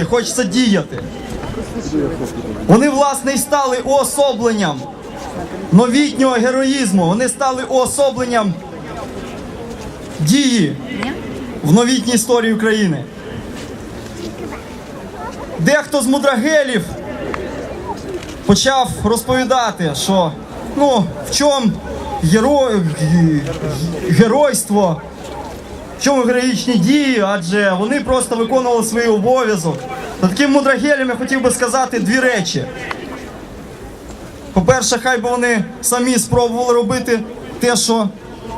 думати, хочеться діяти. Вони, власне, і стали уособленням новітнього героїзму. Вони стали уособленням дії в новітній історії України. Дехто з мудрагелів почав розповідати, що ну, в чому геро... геройство, чому героїчні дії, адже вони просто виконували свій обов'язок. То таким мудрагелям я хотів би сказати дві речі. По-перше, хай би вони самі спробували робити те, що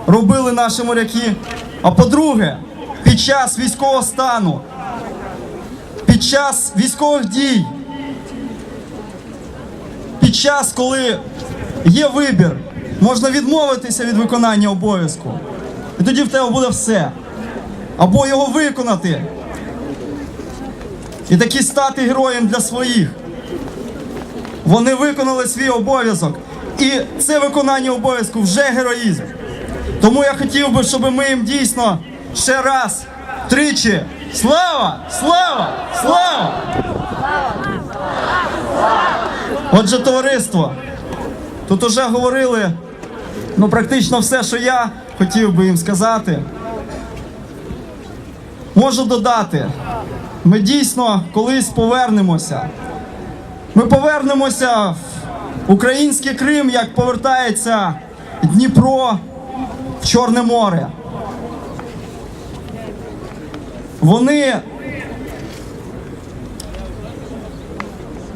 робили наші моряки. А по-друге, під час військового стану, під час військових дій, під час, коли є вибір, можна відмовитися від виконання обов'язку. І тоді в тебе буде все. Або його виконати. І таки стати героєм для своїх. Вони виконали свій обов'язок. І це виконання обов'язку вже героїзм. Тому я хотів би, щоб ми їм дійсно ще раз, тричі. Слава! Слава! Слава! Отже, товариство, тут уже говорили ну, практично все, що я хотів би їм сказати. Можу додати, ми дійсно колись повернемося. Ми повернемося в український Крим, як повертається Дніпро в Чорне море. Вони.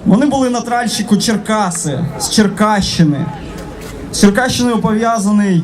Вони були на тральщику Черкаси з Черкащини. З Черкащиною пов'язаний